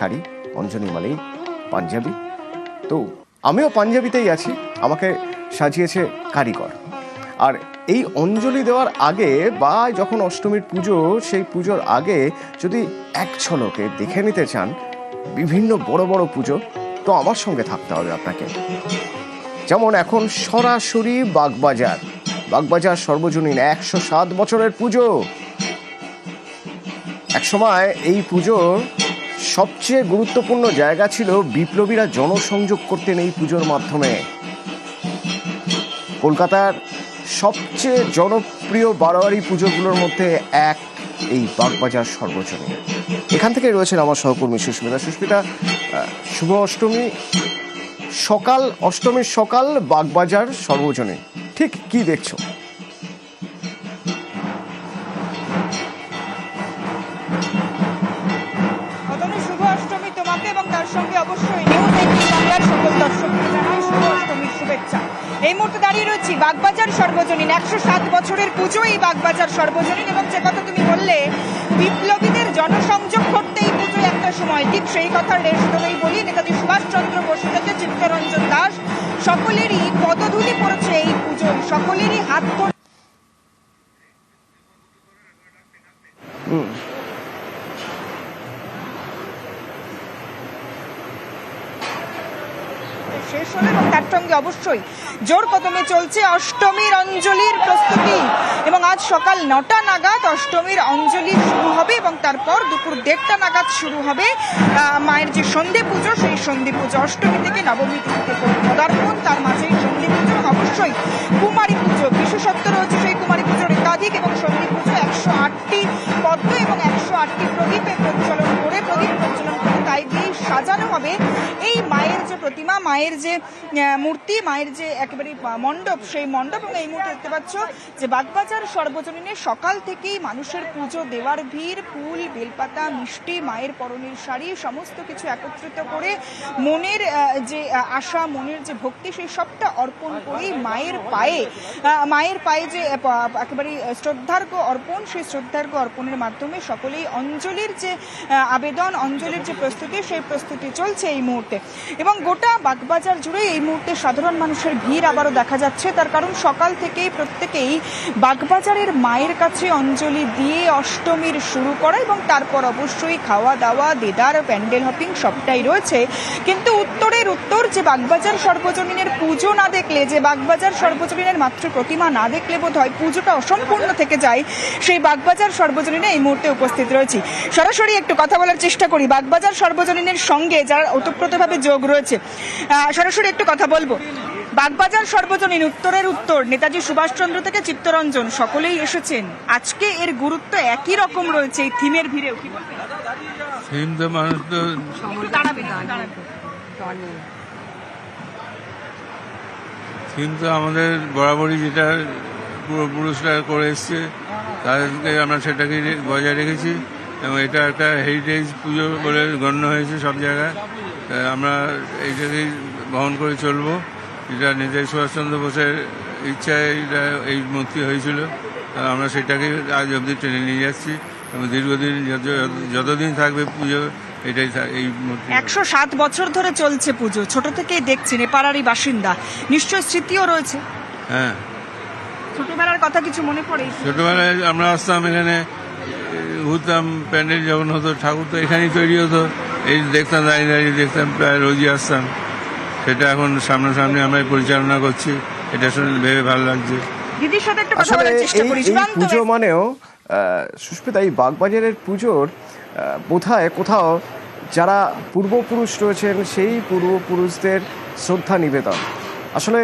শাড়ি অঞ্জলি মালেই, পাঞ্জাবি। তো আমিও পাঞ্জাবিতেই আছি, আমাকে সাজিয়েছে কারিগর। আর এই অঞ্জলি দেওয়ার আগে বা যখন অষ্টমীর পুজো, সেই পুজোর আগে যদি এক ছলকে দেখে নিতে চান বিভিন্ন বড় বড় পুজো, তো আমার সঙ্গে থাকতে হবে আপনাকে। যেমন এখন সরাসরি বাগবাজার। বাগবাজার সর্বজনীন একশো সাত বছরের পুজো। একসময় এই পুজোর সবচেয়ে গুরুত্বপূর্ণ জায়গা ছিল বিপ্লবীরা জনসংযোগ করতেন এই পুজোর মাধ্যমে। কলকাতার সবচেয়ে জনপ্রিয় বারোয়ারি পুজোগুলোর মধ্যে এক এই বাগবাজার সর্বজনীন। এখান থেকে রয়েছেন আমার সহকর্মী সুস্মিতা। সুস্মিতা শুভ অষ্টমী। সকাল, অষ্টমীর সকাল বাগবাজার সর্বজনীন। ঠিক কি দেখছ? এই মুহূর্তে দাঁড়িয়ে রয়েছি বাগবাজার সর্বজনীন। একশো সাত বছরের পুজো এই বাগবাজার সর্বজনীন এবং যে কথা তুমি বললে, বিপ্লবীদের জনসংযোগ করতে এই পুজো একটা সময়। ঠিক সেই কথার রেশ ধরেই বলি, নেতাজি সুভাষচন্দ্র বসু থেকে চিত্তরঞ্জন দাস, সকলেরই পদধূলি পড়েছে এই পুজোয়। সকলেরই হাত ধরে শেষ হলো এবং তার সঙ্গে অবশ্যই জোর কদমে চলছে অষ্টমীর অঞ্জলির প্রস্তুতি। এবং আজ সকাল নটা নাগাদ অষ্টমীর অঞ্জলি শুরু হবে এবং তারপর দুপুর দেড়টা নাগাদ শুরু হবে। মায়ের যে সন্ধে পুজো, সেই সন্ধে পুজো অষ্টমী থেকে নবমী তিথিতে পদার্পণ। তার মাঝে সন্ধে পুজো, অবশ্যই কুমারী পুজো। বিশেষত্ব রয়েছে সেই কুমারী পুজোর প্রতিমা মায়ের যে মূর্তি, মায়ের যে একেবারে মণ্ডপ, সেই মণ্ডপ এবং এই মুহূর্তে দেখতে পাচ্ছ যে বাগবাজার সর্বজনীনে সকাল থেকেই মানুষের পুজো, দেওয়ার ভিড়, ফুল, বেলপাতা, মিষ্টি, মায়ের পরনের শাড়ি, সমস্ত কিছু একত্রিত করে মনের যে আশা, মনের যে ভক্তি, সেই সবটা অর্পণ করেই মায়ের পায়ে মায়ের পায়ে যে একেবারে শ্রদ্ধার্ঘ অর্পণ, সেই শ্রদ্ধার্ঘ অর্পণের মাধ্যমে সকলেই অঞ্জলির যে আবেদন, অঞ্জলির যে প্রস্তুতি, সেই প্রস্তুতি চলছে এই মুহূর্তে। এবং গোটা বাগবাজার জুড়ে এই মুহূর্তে সাধারণ মানুষের ভিড় আবারও দেখা যাচ্ছে। তার কারণ সকাল থেকেই প্রত্যেকেই বাগবাজারের মায়ের কাছে অঞ্জলি দিয়ে অষ্টমীর শুরু করা এবং তারপর অবশ্যই খাওয়া দাওয়া, দেদার, প্যান্ডেল হপিং সবটাই রয়েছে। কিন্তু উত্তরের উত্তর, যে বাগবাজার সর্বজনীনের পুজো না দেখলে, যে বাগবাজার সর্বজনীনের মাত্র প্রতিমা না দেখলে বোধ হয় পুজোটা অসম্পূর্ণ থেকে যায়, সেই বাগবাজার সর্বজনীনে এই মুহূর্তে উপস্থিত রয়েছি। সরাসরি একটু কথা বলার চেষ্টা করি। বাগবাজার সর্বজনীনের সঙ্গে যারা ওতপ্রোতভাবে যোগ রয়েছে সরাসরি একটু কথা বলব। বাগবাজার সর্বজনীন উত্তরের উত্তর, নেতাজি সুভাষচন্দ্র থেকে চিত্তরঞ্জন, সকলেই এসেছেন। আজকে এর গুরুত্ব একই রকম রয়েছে এই থিমের ভিড়েও, কি দাঁড়াবেন। থিম তো আমাদের বরাবরই যেটা পূর্বপুরুষরা করে এসছে, তাদেরকে আমরা সেটাকে বজায় রেখেছি। এবং এটা একটা হেরিটেজ পুজো বলে গণ্য হয়েছে সব জায়গায়। আমরা এইটাকেই বহন করে চলবো। এটা নেতাজি সুভাষচন্দ্র বোসের ইচ্ছায় এটা এই মূর্তি হয়েছিল। আমরা সেটাকে আজ অবধি টেনে নিয়ে যাচ্ছি এবং দীর্ঘদিন যত- যতদিন থাকবে পুজো এটাই এই একশো সাত বছর ধরে চলছে পুজো। ছোট থেকেই দেখছেন এ পাড়ারই বাসিন্দা। নিশ্চয় স্মৃতিও রয়েছে। হ্যাঁ। ছোটবেলার কথা কিছু মনে পড়ে? ছোটবেলায় আমরা আসতাম এখানে ঘুরতাম প্যান্ডেল যখন হতো ঠাকুর তো এখানেই তৈরি হতো। এই দেখতাম দাঁড়িয়ে দাঁড়িয়ে দেখতাম প্রায় রোজই আসতাম। সেটা এখন সামনাসামনি আমরা পরিচালনা করছি। এটা শুনে ভেবে ভালো লাগছে। দিদির সাথে একটু কথা আসলে বলার চেষ্টা করি। পুজো মানেও সুস্মিতা এই বাগবাজারের পুজোর বোধহয় কোথাও যারা পূর্বপুরুষ রয়েছেন সেই পূর্বপুরুষদের শ্রদ্ধা নিবেদন। আসলে